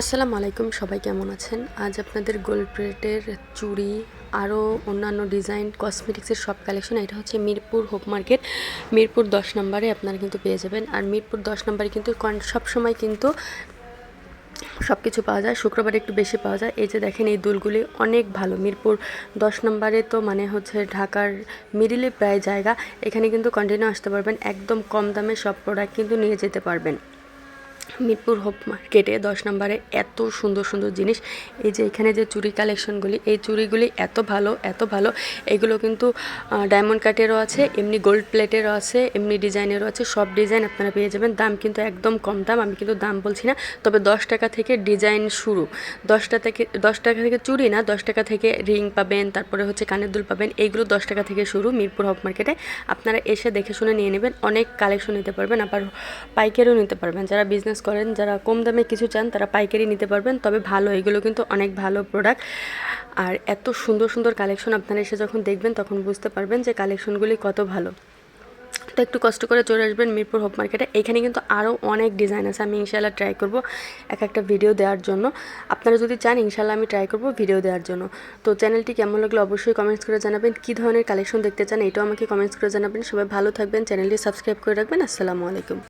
আসসালামু আলাইকুম, সবাই কেমন আছেন? আজ আপনাদের গোল্ড প্লেটের চুড়ি, আরও অন্যান্য ডিজাইন কসমেটিক্সের সব কালেকশন এটা হচ্ছে মিরপুর হোপ মার্কেট। মিরপুর দশ নম্বরে আপনারা কিন্তু পেয়ে যাবেন। আর মিরপুর দশ নম্বরে কিন্তু সব সময় কিন্তু সব কিছু পাওয়া যায়, শুক্রবারে একটু বেশি পাওয়া যায়। এই যে দেখেন, এই দুলগুলি অনেক ভালো। মিরপুর দশ নম্বরে তো মানে হচ্ছে ঢাকার মিডিলে প্রায় জায়গা। এখানে কিন্তু কন্টিনিউ আসতে পারবেন, একদম কম দামে সব প্রোডাক্ট কিন্তু নিয়ে যেতে পারবেন। মিরপুর হোপ মার্কেটে দশ নম্বরে এত সুন্দর সুন্দর জিনিস। এই যে এখানে যে চুড়ি কালেকশনগুলি, এই চুড়িগুলি এত ভালো এত ভালো। এগুলো কিন্তু ডায়মন্ড কাটেরও আছে, এমনি গোল্ড প্লেটেরও আছে, এমনি ডিজাইনেরও আছে। সব ডিজাইন আপনারা পেয়ে যাবেন। দাম কিন্তু একদম কম। দাম আমি কিন্তু দাম বলছি না। তবে দশ টাকা থেকে ডিজাইন শুরু। দশটা থেকে, দশ টাকা থেকে চুড়ি না, দশ টাকা থেকে রিং পাবেন, তারপরে হচ্ছে কানের দুল পাবেন। এইগুলো দশ টাকা থেকে শুরু মিরপুর হপ মার্কেটে। আপনারা এসে দেখে শুনে নিয়ে নেবেন। অনেক কালেকশন নিতে পারবেন, আবার পাইকারিও নিতে পারবেন। যারা বিজনেস করেন, যারা কম দামে কিছু চান তারা পাইকারি নিতে পারবেন। তবে ভালো, এগুলো কিন্তু অনেক ভালো প্রোডাক্ট আর এত সুন্দর সুন্দর কালেকশন আপনারা এসে যখন দেখবেন তখন বুঝতে পারবেন যে কালেকশনগুলি কত ভালো। তো একটু কষ্ট করে চলে আসবেন মিরপুর হোপ মার্কেটে এখানে কিন্তু আরও অনেক ডিজাইন আছে, আমি ইনশাল্লাহ ট্রাই করব এক একটা ভিডিও দেওয়ার জন্য। আপনারা যদি চান ইনশাল্লাহ আমি ট্রাই করব ভিডিও দেওয়ার জন্য। তো চ্যানেলটি কেমন লাগল অবশ্যই কমেন্টস করে জানাবেন। কী ধরনের কালেকশন দেখতে চান, এটাও আমাকে কমেন্টস করে জানাবেন। সবাই ভালো থাকবেন চ্যানেলটি সাবস্ক্রাইব করে রাখবেন। আসসালামু আলাইকুম।